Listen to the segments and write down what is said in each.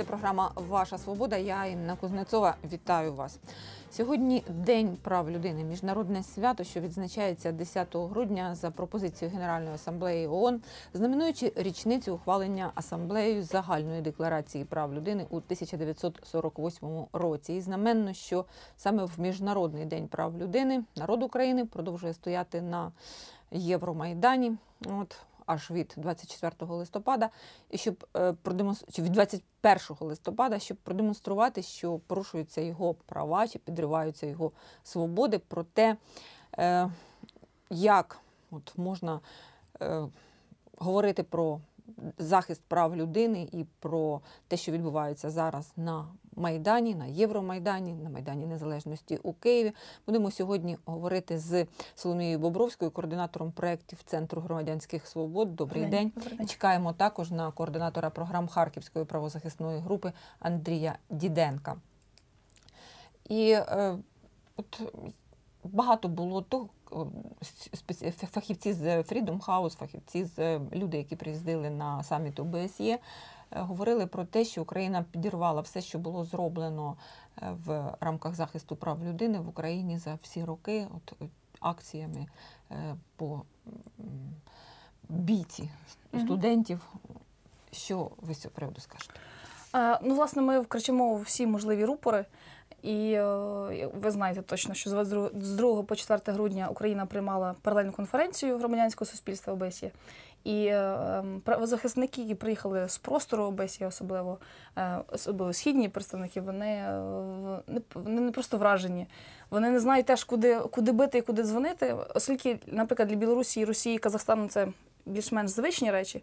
Це програма Ваша Свобода. Я Інна Кузнецова. Вітаю вас. Сьогодні День прав людини, міжнародне свято, що відзначається 10 грудня за пропозицією Генеральної асамблеї ООН, знаменуючи річницю ухвалення асамблеєю загальної декларації прав людини у 1948 році. І знаменно, що саме в міжнародний день прав людини народ України продовжує стояти на Євромайдані. От аж від 24 листопада, щоб е, продемонструвати чи від 21 листопада, щоб продемонструвати, що порушуються його права чи підриваються його свободи, про те, е, як от можна е, говорити про захист прав людини і про те, що відбувається зараз на Майдані, на Євромайдані, на Майдані Незалежності у Києві. Будемо сьогодні говорити з Соломією Бобровською, координатором проєктів Центру громадянських свобод. Добрий день. день. Добрий день. Чекаємо також на координатора програм Харківської правозахисної групи Андрія Діденка. І е, от багато було то спеці- фахівці з Freedom House, фахівці з е, люди, які приїздили на саміт ОБСЄ, е, говорили про те, що Україна підірвала все, що було зроблено е, в рамках захисту прав людини в Україні за всі роки, от е, акціями е, по бійці студентів. Що ви з цього приводу скажете? Е, Ну, власне, ми вкричимо всі можливі рупори. І ви знаєте точно, що з 22 з 2 по 4 грудня Україна приймала паралельну конференцію громадянського суспільства ОБСЄ. І ем, правозахисники, які приїхали з простору ОБСЄ, особливо, е, особливо східні представники, вони, е, вони не просто вражені. Вони не знають теж, куди, куди бити і куди дзвонити, оскільки, наприклад, для Білорусі, Росії, Казахстану це більш-менш звичні речі,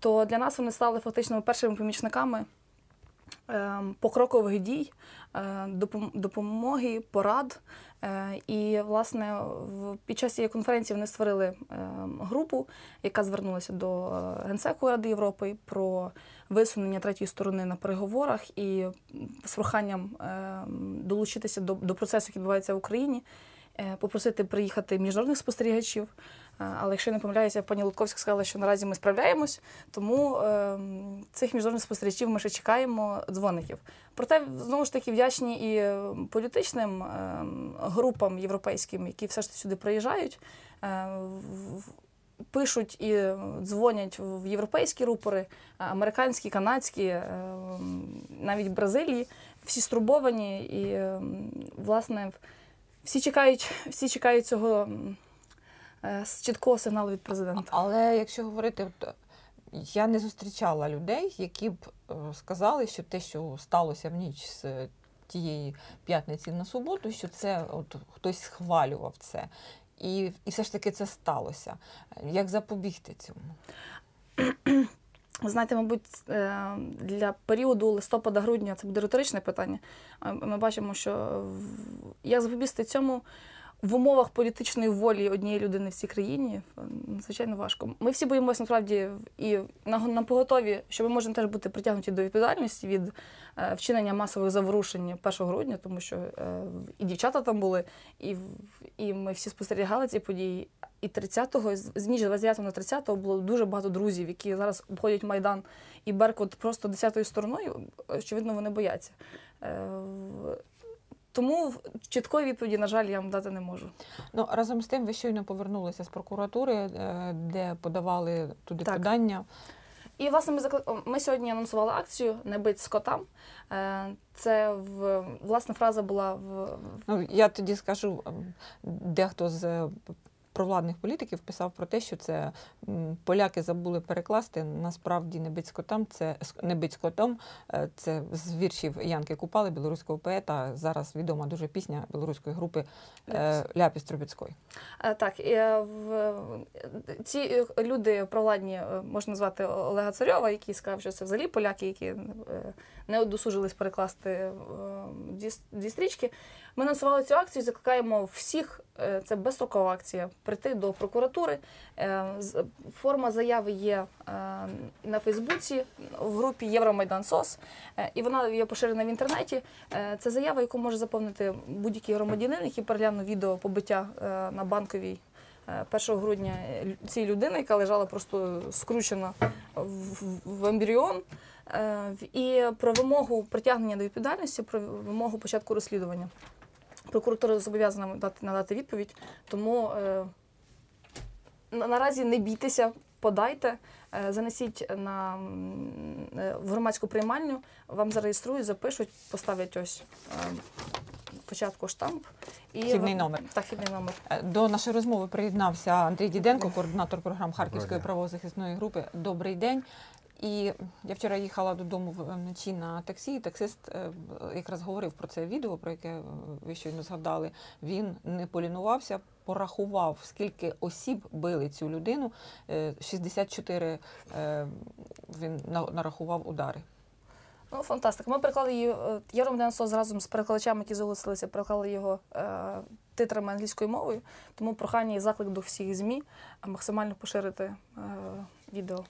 то для нас вони стали фактично першими помічниками покрокових дій, е, допомоги, порад. Е, І, власне, під час цієї конференції вони створили ем, групу, яка звернулася до е, Генсеку Ради Європи про висунення третьої сторони на переговорах і з проханням ем, долучитися до, процесу, який відбувається в Україні. Попросити приїхати міжнародних спостерігачів. Але якщо я не помиляюся, пані Лутковська сказала, що наразі ми справляємось, тому ем, цих міжнародних спостерігачів ми ще чекаємо дзвоників. Проте знову ж таки вдячні і е, політичним ем, групам європейським, які все ж таки сюди приїжджають. е, Пишуть і дзвонять в європейські рупори, е, американські, канадські, ем, навіть Бразилії. Всі стурбовані і, ем, власне, всі чекають, всі чекають цього з чіткого сигналу від президента. Але якщо говорити, я не зустрічала людей, які б е, сказали, що те, що сталося в ніч з е, тієї п'ятниці на суботу, що це от хтось схвалював це. І, і все ж таки це сталося. Як запобігти цьому? Ви знаєте, мабуть, е, для періоду листопада-грудня це буде риторичне питання. Е, Ми бачимо, що як запобігти цьому в умовах політичної волі однієї людини в цій країні е, надзвичайно важко. Ми всі боїмося насправді і на, на поготові, що ми можемо теж бути притягнуті до відповідальності від е, вчинення масових заворушень 1 грудня, тому що е, і дівчата там були, і, і ми всі спостерігали ці події. І 30-го, з ніч 29 на 30 було дуже багато друзів, які зараз обходять Майдан і Беркут просто десятою стороною. Очевидно, вони бояться. Е, Тому чіткої відповіді, на жаль, я вам дати не можу. Ну, разом з тим, ви щойно повернулися з прокуратури, е, де подавали туди Так. подання. І власне ми закли- ми сьогодні анонсували акцію Не бить скотам. котам. Це в власне фраза була в Ну, я тоді скажу, дехто з е, провладних політиків писав про те, що це поляки забули перекласти. Насправді не бить це не бить скотом. е, Це з віршів Янки Купали, білоруського поета. Зараз відома дуже пісня білоруської групи е, Ляпіс. Трубецької. Е, Так, і, в ці люди провладні можна назвати Олега Царьова, який сказав, що це взагалі поляки, які не одосужились перекласти дві, дві стрічки. Ми анонсували цю акцію, закликаємо всіх. е, Це безстрокова акція. Прийти до прокуратури. Е, Форма заяви є е, на Фейсбуці в групі Євромайдан СОС, і вона є поширена в інтернеті. Це заява, яку може заповнити будь-який громадянин, який переглянув відео побиття на банковій е, 1 грудня цієї людини, яка лежала просто скручена в, ембріон і про вимогу притягнення до відповідальності, про вимогу початку розслідування. Прокуратура зобов'язана дати надати відповідь, тому е, на- наразі не бійтеся, подайте, е, занесіть на е, в громадську приймальню, вам зареєструють, запишуть, поставлять ось е, спочатку штамп і Вхідний ви- номер. Так, вхідний номер. Е, До нашої розмови приєднався Андрій Діденко, координатор програм Харківської правозахисної групи. Добрий день. І я вчора їхала додому вночі на таксі. і Таксист е, якраз говорив про це відео, про яке е, ви щойно згадали. Він не полінувався, порахував, скільки осіб били цю людину. Е, 64 е, він на- нарахував удари. Ну, фантастика. Ми переклали її. Я Роман Сос разом з перекладачами, які залишилися, переклали його е, титрами англійською мовою. Тому прохання і заклик до всіх ЗМІ максимально поширити е, відео.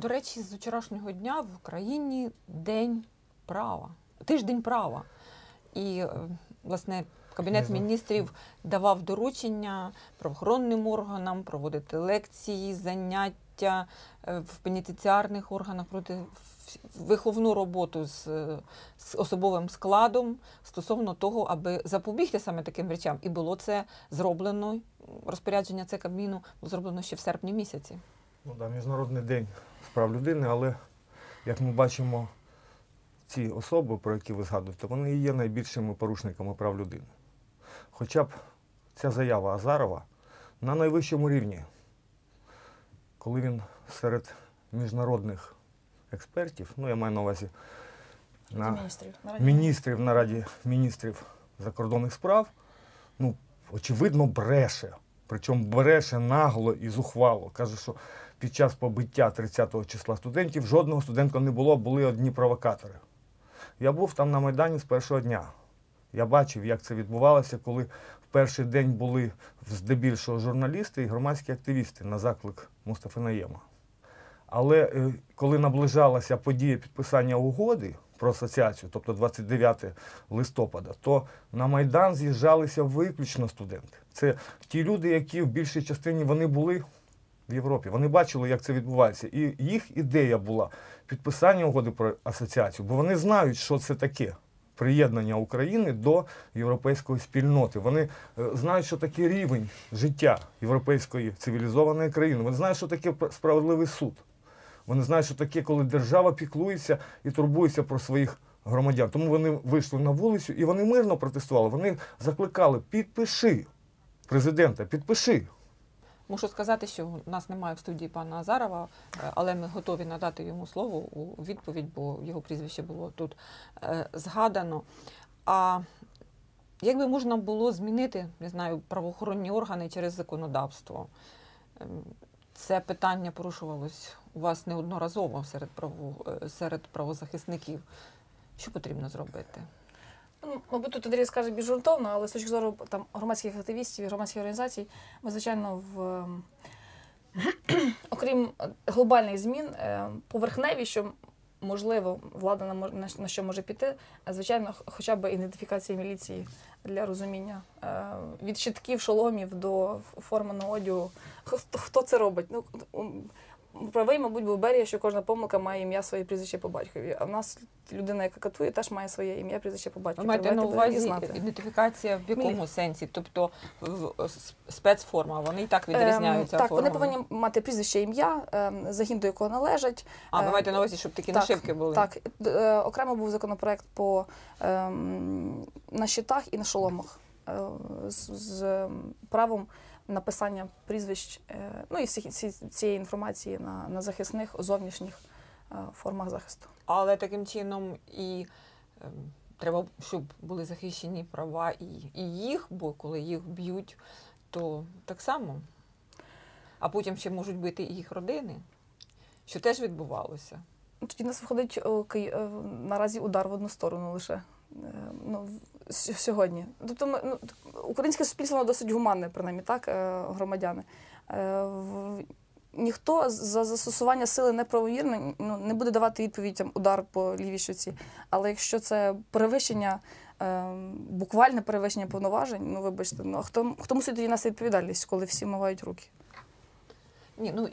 До речі, з вчорашнього дня в Україні День права, тиждень права. І, е, власне, Кабінет міністрів давав доручення правоохоронним органам проводити лекції, заняття е, в пенітенціарних органах проти виховну роботу з, е, з особовим складом стосовно того, аби запобігти саме таким речам. І було це зроблено. Розпорядження це Кабміну було зроблено ще в серпні місяці. Ну, да, Міжнародний день з прав людини, але як ми бачимо, ці особи, про які ви згадуєте, вони і є найбільшими порушниками прав людини. Хоча б ця заява Азарова на найвищому рівні, коли він серед міжнародних експертів, ну я маю на увазі на Міністрів. на Раді міністрів на Раді міністрів закордонних справ, ну, очевидно, бреше. Причому бреше нагло і зухвало. Каже, що під час побиття 30-го числа студентів жодного студента не було, були одні провокатори. Я був там на Майдані з першого дня. Я бачив, як це відбувалося, коли в перший день були здебільшого журналісти і громадські активісти на заклик Мустафи Наєма. Але е, коли наближалася подія підписання угоди про асоціацію, тобто 29 листопада, то на Майдан з'їжджалися виключно студенти. Це ті люди, які в більшій частині вони були в Європі. Вони бачили, як це відбувається. І їх ідея була підписання угоди про асоціацію, бо вони знають, що це таке. Приєднання України до європейської спільноти. Вони е, знають, що таке рівень життя європейської цивілізованої країни. Вони знають, що таке пр- справедливий суд. Вони знають, що таке, коли держава піклується і турбується про своїх громадян. Тому вони вийшли на вулицю і вони мирно протестували. Вони закликали: підпиши президента, підпиши. Мушу сказати, що у нас немає в студії пана Азарова, е, але ми готові надати йому слово у відповідь, бо його прізвище було тут е, згадано. А як би можна було змінити, не знаю, правоохоронні органи через законодавство? Ем, Це питання порушувалось у вас неодноразово серед право, е, серед правозахисників. Що потрібно зробити? Ну, Мабуть, тут Андрій скаже більш ґрунтовно, але з точки зору там громадських активістів і громадських організацій, ми, звичайно, в ем, окрім е, глобальних змін, е, поверхневі, що можливо влада на на- на що може піти, а, звичайно, хоча б ідентифікація міліції для розуміння е, від щитків, шоломів до ф- форменого одягу. Хто, хто це робить? Ну, правий, мабуть, був Берія, що кожна помилка має ім'я своє прізвище по батькові. А в нас людина, яка катує, теж має своє ім'я, прізвище по батькові. Ви маєте на увазі знати. ідентифікація в якому сенсі? Тобто в- спецформа, вони і так відрізняються. Ем, так, вони повинні мати прізвище ім'я, ем, загін, до якого належать. А, ви е, маєте на увазі, щоб такі так, нашивки були? Так, е, окремо був законопроект по ем, на щитах і на шоломах е, з, з ем, правом написання прізвищ, е, ну і всі, цієї інформації на, на захисних зовнішніх е, формах захисту. Але таким чином і ем, треба, щоб були захищені права і, і їх, бо коли їх б'ють, то так само. А потім ще можуть бити і їх родини, що теж відбувалося. Тоді нас виходить е, наразі удар в одну сторону лише. Е, Ну, сьогодні. Тобто ну, українське суспільство досить гуманне, принаймні так, е, громадяни. Е, Ніхто за застосування сили неправомірне ну, не буде давати відповідь удар по лівій щоці. Але якщо це перевищення, е, буквальне перевищення повноважень, ну вибачте, ну а хто, хто мусить тоді нести відповідальність, коли всі мивають руки? Ні, ну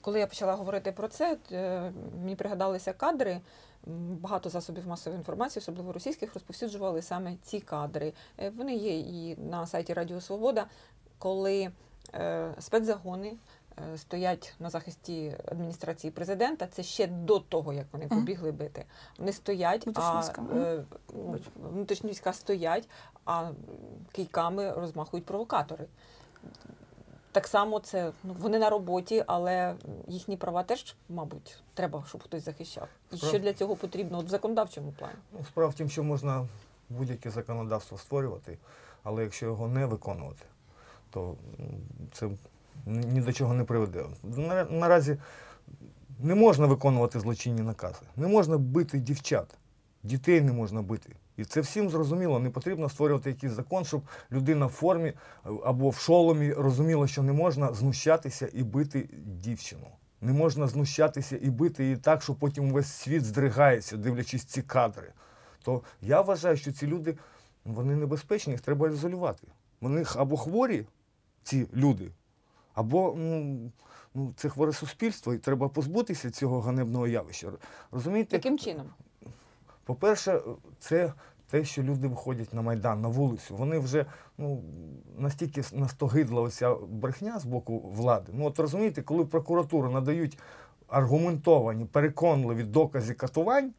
коли я почала говорити про це, е, мені пригадалися кадри. Багато засобів масової інформації, особливо російських, розповсюджували саме ці кадри. Е, Вони є і на сайті Радіо Свобода, коли е, спецзагони стоять на захисті адміністрації президента. Це ще до того, як вони побігли бити. Вони стоять, а війська, внутрішні війська стоять, а кийками розмахують провокатори. Так само це ну, вони на роботі, але їхні права теж, мабуть, треба, щоб хтось захищав. І що для цього потрібно от в законодавчому плані? Ну, справа в тім, що можна будь-яке законодавство створювати, але якщо його не виконувати, то це ні до чого не приведе. На- Наразі не можна виконувати злочинні накази, не можна бити дівчат, дітей не можна бити. І це всім зрозуміло. Не потрібно створювати якийсь закон, щоб людина в формі е, або в шоломі розуміла, що не можна знущатися і бити дівчину. Не можна знущатися і бити її так, що потім весь світ здригається, дивлячись ці кадри. То я вважаю, що ці люди вони небезпечні, їх треба ізолювати. Вони або хворі, ці люди, або ну, це хворе суспільство, і треба позбутися цього ганебного явища. Розумієте? Яким чином? По-перше, це те, що люди виходять на Майдан, на вулицю. Вони вже ну, настільки настогидла оця брехня з боку влади. Ну, от розумієте, коли прокуратуру надають аргументовані, переконливі докази катувань,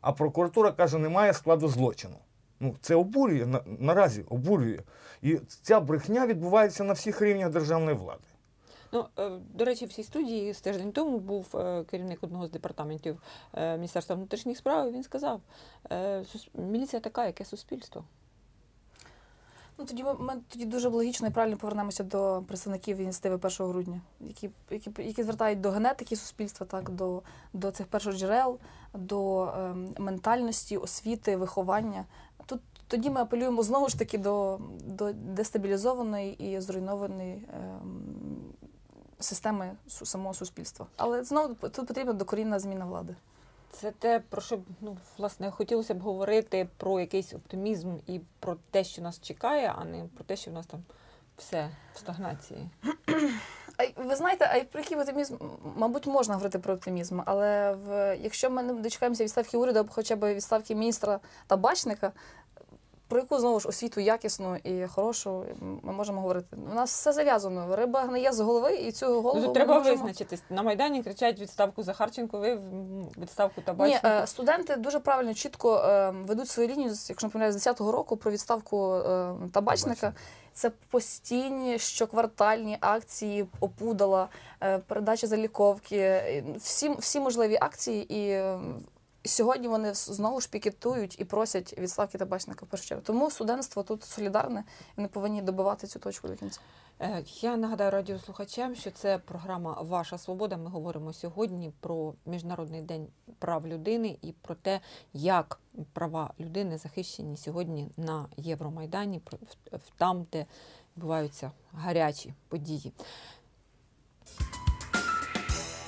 а прокуратура каже, немає складу злочину. Ну, це обурює на, наразі обурює. І ця брехня відбувається на всіх рівнях державної влади. Ну, е, до речі, в цій студії з тиждень тому був е, керівник одного з департаментів е, Міністерства внутрішніх справ. Він сказав: е, міліція така, яке суспільство. Ну тоді ми, тоді дуже логічно і правильно повернемося до представників ініціативи 1 грудня, які, які, які звертають до генетики суспільства, так до, до цих першоджерел, до ем, ментальності, освіти, виховання. Тут тоді ми апелюємо знову ж таки до, до дестабілізованої і зруйнованої ем, системи самого суспільства. Але знову тут потрібна докорінна зміна влади. Це те, про що ну, власне хотілося б говорити про якийсь оптимізм і про те, що нас чекає, а не про те, що в нас там все в стагнації. А ви знаєте, а про який оптимізм, мабуть, можна говорити про оптимізм, але в, якщо ми не дочекаємося відставки уряду або хоча б відставки міністра табачника, про яку знову ж освіту якісну і хорошу ми можемо говорити. У нас все зав'язано. Риба гниє з голови, і цю голову Ну, тут треба можемо... визначитись. На Майдані кричать відставку Захарченко, ви відставку Ні, табачника. е, студенти дуже правильно, чітко е, ведуть свою лінію, з- якщо не помиляюсь, з 10-го року про відставку е, табачника. Це постійні щоквартальні акції опудала, передача заліковки, всі, всі можливі акції. І сьогодні вони знову ж пікетують і просять відставки табачника в першу чергу. Тому студентство тут солідарне і не повинні добивати цю точку до кінця. Е, Я нагадаю радіослухачам, що це програма Ваша Свобода. Ми говоримо сьогодні про Міжнародний день прав людини і про те, як права людини захищені сьогодні на Євромайдані, там, де відбуваються гарячі події.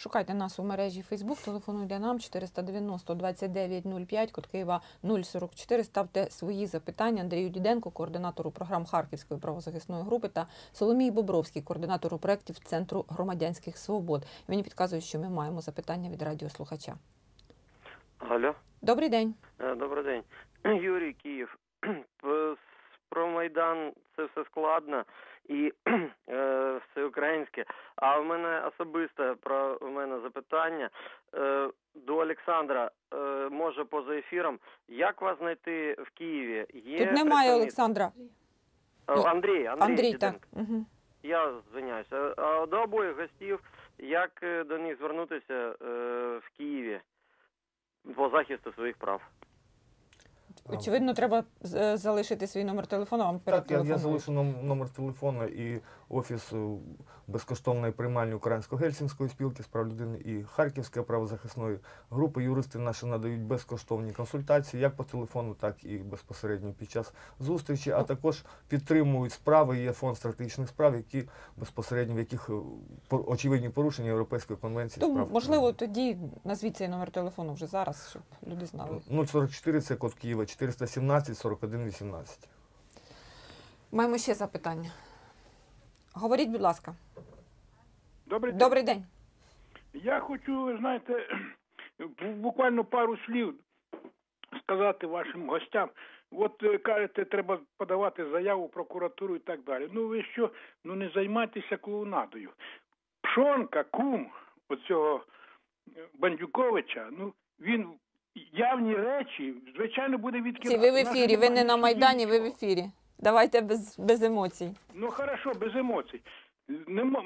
Шукайте нас у мережі Facebook, телефонуйте нам 490 2905, код Києва 044. Ставте свої запитання Андрію Діденко, координатору програм Харківської правозахисної групи, та Соломії Бобровській, координатору проєктів Центру громадянських свобод. І Мені підказують, що ми маємо запитання від радіослухача. Алло, Добрий день. Е, добрий день. Юрій Київ. Про Майдан це все складно і е, все українське. А в мене особисте про в мене запитання е, до Олександра. Е, може поза ефіром. Як вас знайти в Києві? Є Тут немає представник- Олександра. Е, Андрій, Андрій, Андрій, так. Угу. Я звиняюся. А до обоїх гостів, як е, до них звернутися е, в Києві по захисту своїх прав? Очевидно, треба з- залишити свій номер телефону, вам Так, я, я залишу номер телефону і офіс е, безкоштовної приймальні Українсько-Гельсінської спілки з прав людини і Харківської правозахисної групи. Юристи наші надають безкоштовні консультації як по телефону, так і безпосередньо під час зустрічі, а також підтримують справи. Є фонд стратегічних справ, які безпосередньо в яких е, очевидні порушення Європейської конвенції Тому, прав. можливо, тоді назвіть цей номер телефону вже зараз, щоб люди знали. 044 це код Києва, 417 41 18. Маємо ще запитання. Говоріть, будь ласка. Добрий день. Добрий день. Я хочу, ви знаєте, буквально пару слів сказати вашим гостям. От е, кажете, треба подавати заяву в прокуратуру і так далі. Ну ви що, ну не займайтеся клоунадою. Пшонка, кум оцього е, Бандюковича, ну він явні речі, звичайно, буде Ці, відкидати. ви в ефірі, ви не на Майдані, ви в ефірі. Давайте без, без емоцій. Ну хорошо, без емоцій.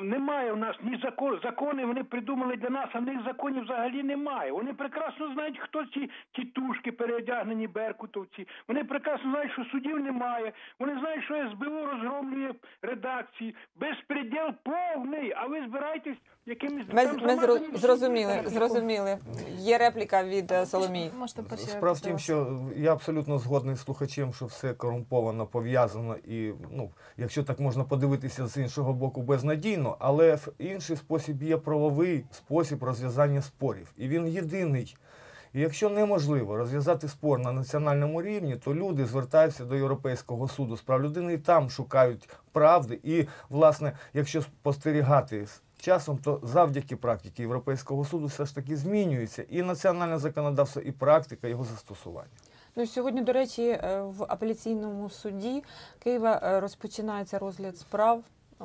Немає в нас ні закон, закони вони придумали для нас, а в них законів взагалі немає. Вони прекрасно знають, хто ці тітушки переодягнені беркутовці. Вони прекрасно знають, що судів немає. Вони знають, що СБУ розгромлює редакції. Безпреділ повний. А ви збираєтесь якимись Ми, ми зро- зрозуміли, зрозуміли. Є репліка від е, Соломії. Можете перші Справа в тім, що я абсолютно згодний з слухачем, що все корумповано, пов'язано і, ну, якщо так можна подивитися з іншого боку, безнадійно, але в інший спосіб є правовий спосіб розв'язання спорів. І він єдиний. І якщо неможливо розв'язати спор на національному рівні, то люди звертаються до Європейського суду з прав людини і там шукають правди. І, власне, якщо спостерігати часом, то завдяки практиці Європейського суду все ж таки змінюється і національне законодавство, і практика його застосування. Ну, сьогодні, до речі, е, в апеляційному суді Києва е, розпочинається розгляд справ. О,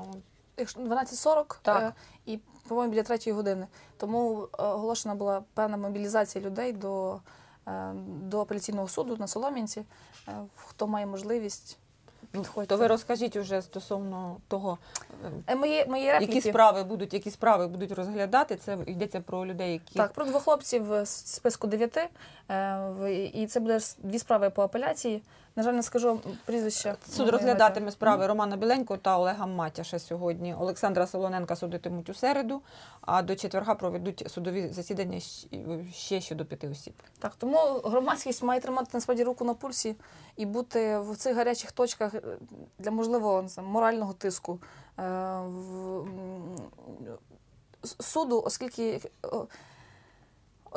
Якщо 12.40 Так. е, і, по-моєму, біля третьої години. Тому оголошена була певна мобілізація людей до, до апеляційного суду на Солом'янці. Хто має можливість, підходьте. То ви розкажіть уже стосовно того, е, Е, Мої, мої репліки. які справи будуть, які справи будуть розглядати. Це йдеться про людей, які Так, про двох хлопців з списку дев'яти. Е, І це буде дві справи по апеляції. На жаль, не скажу прізвище. Суд розглядатиме справи Романа Біленько та Олега Матяша сьогодні. Олександра Солоненка судитимуть у середу, а до четверга проведуть судові засідання ще щодо п'яти осіб. Так, тому громадськість має тримати насправді руку на пульсі і бути в цих гарячих точках е, для можливого морального тиску е, суду, оскільки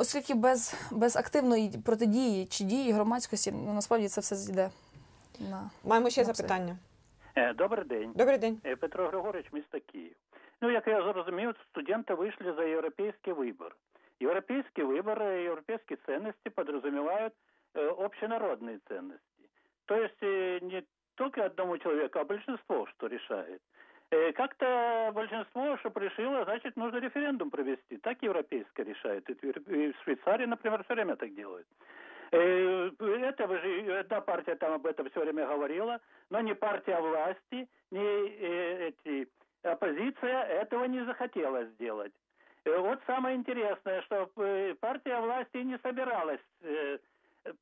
о, Оскільки без, без активної протидії чи дії громадськості, ну насправді це все зійде на Маємо ще Ну, все. запитання. Е, Добрий день. Добрий день. Е, Петро Григорович, місто Київ. Ну, як я зрозумів, студенти вийшли за європейський вибор. Європейский выбор, э, европейские ценности подразумевают э, общенародные ценности. То есть э, не только одному человеку, а большинство, что решает. Э, Как-то большинство, чтобы решило, значит, нужно референдум провести. Так европейское решает. И в Швейцарии, например, все время так делают. Э, Это же, одна партия там об этом все время говорила, но не партия власти, не э, эти, оппозиция этого не захотела сделать. Вот самое интересное, что партия власти не собиралась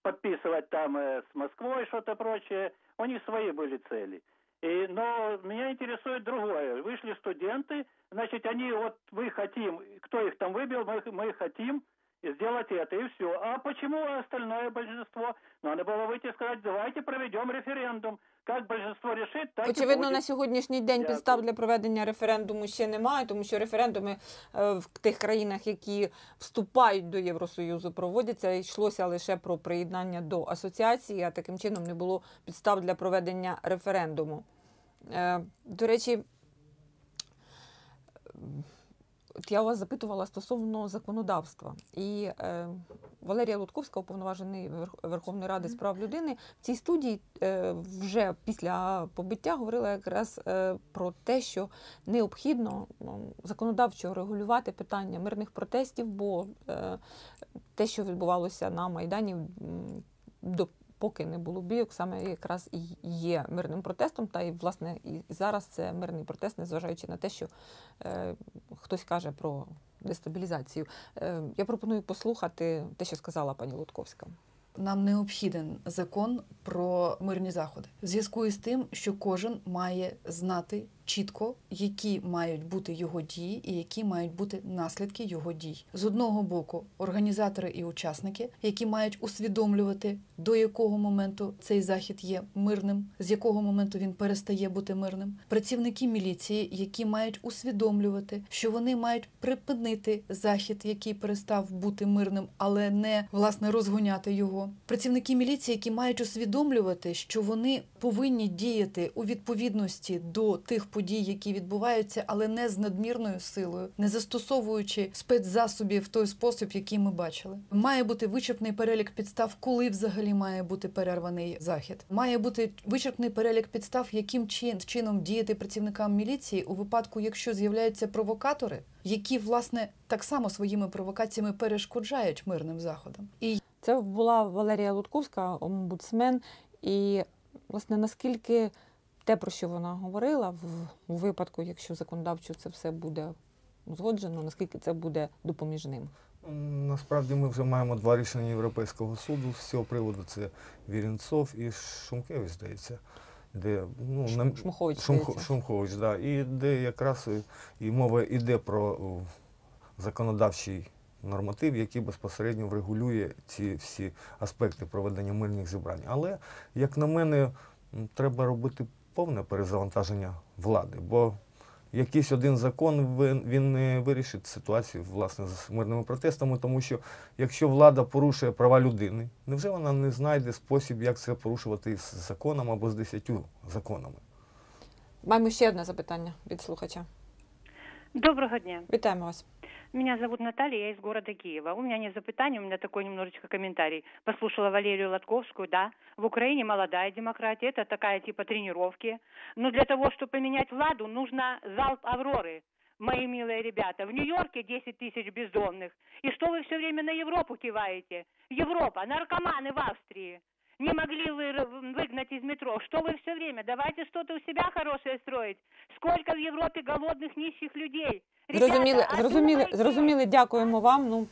подписывать там с Москвой что-то прочее. У них свои были цели. И, но меня интересует другое. Вышли студенты, значит, они вот мы хотим, кто их там выбил, мы, мы хотим сделать это, и все. А почему остальное большинство? Надо было выйти и сказать, давайте проведем референдум. Как большинство решит, так и Очевидно, будет. на сьогоднішній день Дякую. підстав для проведення референдуму ще немає, тому що референдуми е, в тих країнах, які вступають до Євросоюзу, проводяться. Йшлося лише про приєднання до асоціації, а таким чином не було підстав для проведення референдуму. Е, До речі, От я вас запитувала стосовно законодавства. І е, Валерія Лутковська, уповноважений Верх- Верховної Ради з прав людини, в цій студії е, вже після побиття говорила якраз е, про те, що необхідно м, законодавчо регулювати питання мирних протестів, бо е, те, що відбувалося на Майдані, до поки не було бійок, саме якраз і є мирним протестом. Та і власне і зараз це мирний протест, незважаючи на те, що е, хтось каже про дестабілізацію. Е, я пропоную послухати те, що сказала пані Лутковська. нам необхіден закон про мирні заходи в зв'язку із тим, що кожен має знати чітко, які мають бути його дії і які мають бути наслідки його дій. З одного боку, організатори і учасники, які мають усвідомлювати, до якого моменту цей захід є мирним, з якого моменту він перестає бути мирним. Працівники міліції, які мають усвідомлювати, що вони мають припинити захід, який перестав бути мирним, але не власне розгоняти його. Працівники міліції, які мають усвідомлювати, що вони повинні діяти у відповідності до тих подій, які відбуваються, але не з надмірною силою, не застосовуючи спецзасобів в той спосіб, який ми бачили. Має бути вичерпний перелік підстав, коли взагалі має бути перерваний захід. Має бути вичерпний перелік підстав, яким чин- чином діяти працівникам міліції у випадку, якщо з'являються провокатори, які власне так само своїми провокаціями перешкоджають мирним заходам. І Це була Валерія Лутковська, омбудсмен. І, власне, наскільки те, про що вона говорила, в випадку, якщо законодавчо це все буде узгоджено, наскільки це буде допоміжним? Насправді ми вже маємо два рішення Європейського суду з цього приводу. Це Вірінцов і Шумкевич, здається. Де, ну, на- Шмухович, Шумхо- Шумхович, да. І де якраз і, і мова йде про законодавчий норматив, який безпосередньо врегулює ці всі аспекти проведення мирних зібрань. Але, як на мене, треба робити повне перезавантаження влади, бо якийсь один закон він, не вирішить ситуацію власне з мирними протестами, тому що якщо влада порушує права людини, невже вона не знайде спосіб, як це порушувати з законом або з десятью законами? Маємо ще одне запитання від слухача. Доброго дня. Вітаємо вас. Меня зовут Наталья, я из города Киева. У меня не запытание, у меня такой немножечко комментарий. Послушала Валерию Лотковскую, да, в Украине молодая демократия, это такая типа тренировки. Но для того, чтобы поменять владу, нужно залп Авроры, мои милые ребята. В Нью-Йорке 10 тысяч бездомных. И что вы все время на Европу киваете? Европа, наркоманы в Австрии. Не могли вы р- выгнать из метро. Что вы все время? Давайте что-то у себя хорошее строить. Сколько в Европе голодных, нищих людей. Ребята, Зрозуміли, зрозуміли, одумайтесь. зрозуміли, дякуємо вам. Ну,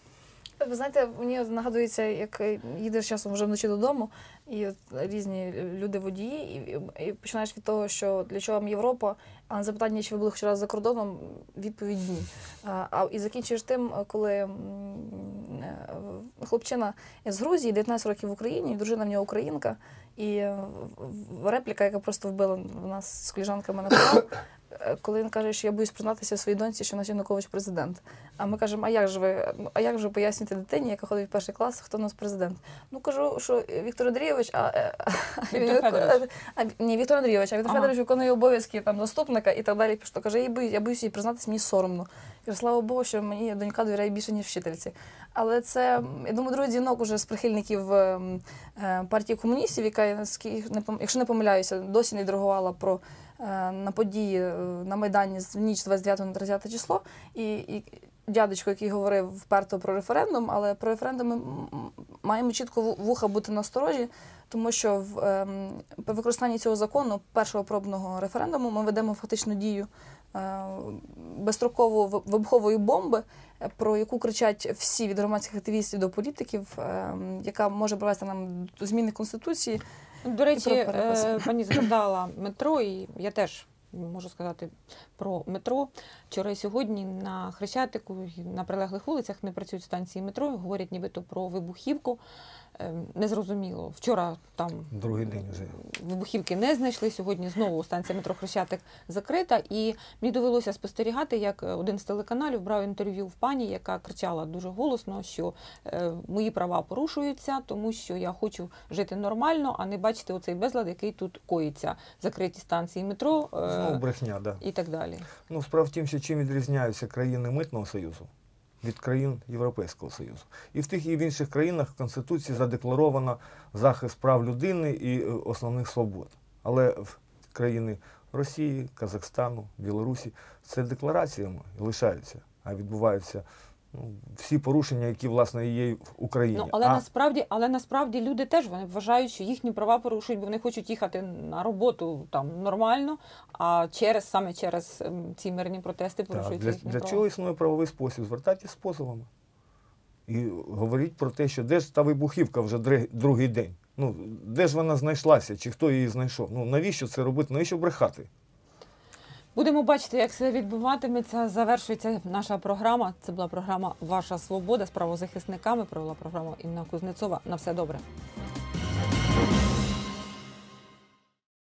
ви знаєте, мені нагадується, як е, їдеш часом вже вночі додому, і різні люди водії, і, і починаєш від того, що для чого вам Європа, а на запитання, чи ви були хоч раз за кордоном, відповідь ні. А, і закінчуєш тим, коли е, хлопчина з Грузії, 19 років в Україні, дружина в нього українка, і е, репліка, яка просто вбила в нас з коліжанками на канал, коли він каже, що я боюсь признатися своїй доньці, що наш Янукович президент. А ми кажемо, а як же ви, а як же ви поясните дитині, яка ходить в перший клас, хто у нас президент? Ну кажу, що Віктор Андрійович, а, е, а, Віктор а, ні, Віктор Андрійович, а Віктор Ага. Федорович виконує обов'язки там заступника і так далі. Пішло. Каже, я боюсь, я боюсь їй признатися, мені соромно. Каже, слава Богу, що мені донька довіряє більше, ніж вчительці. Але це, я думаю, другий дзвінок уже з прихильників ем, е, партії комуністів, яка, якщо не помиляюся, досі не відреагувала про е, на події е, на Майдані з ніч з 29 на 30 число. І, і дядечко, який говорив вперто про референдум, але про референдум ми маємо чітко вуха бути насторожі, тому що в ем, при використанні цього закону, першого пробного референдуму, ми ведемо фактично дію безстроково вибухової бомби, е, про яку кричать всі від громадських активістів до політиків, ем, яка може привести нам до зміни конституції. До речі, е, пані згадала метро, і я теж можу сказати про метро. Вчора і сьогодні на Хрещатику на прилеглих вулицях не працюють станції метро, говорять нібито про вибухівку. Е, Незрозуміло. Вчора там Другий день вже. вибухівки не знайшли. Сьогодні знову станція метро Хрещатик закрита. І мені довелося спостерігати, як один з телеканалів брав інтерв'ю в пані, яка кричала дуже голосно, що е, мої права порушуються, тому що я хочу жити нормально, а не бачити оцей безлад, який тут коїться. Закриті станції метро е, Знову брехня, да. і так далі. Ну, справа в тім, що чим відрізняються країни Митного Союзу від країн Європейського Союзу. І в тих і в інших країнах в Конституції задекларовано захист прав людини і е, основних свобод. Але в країни Росії, Казахстану, Білорусі це деклараціями лишаються, а відбуваються всі порушення, які власне є в Україні. Ну, але а, насправді, але насправді люди теж вони вважають, що їхні права порушують, бо вони хочуть їхати на роботу там нормально, а через саме через ем, ці мирні протести так, порушують для, їхні для чого існує правовий спосіб? Звертайтеся з позовами. і говорити про те, що де ж та вибухівка вже другий день. Ну, де ж вона знайшлася, чи хто її знайшов? Ну навіщо це робити? Навіщо брехати? Будемо бачити, як це відбуватиметься. Завершується наша програма. Це була програма Ваша свобода з правозахисниками. Провела програму Інна Кузнецова. На все добре.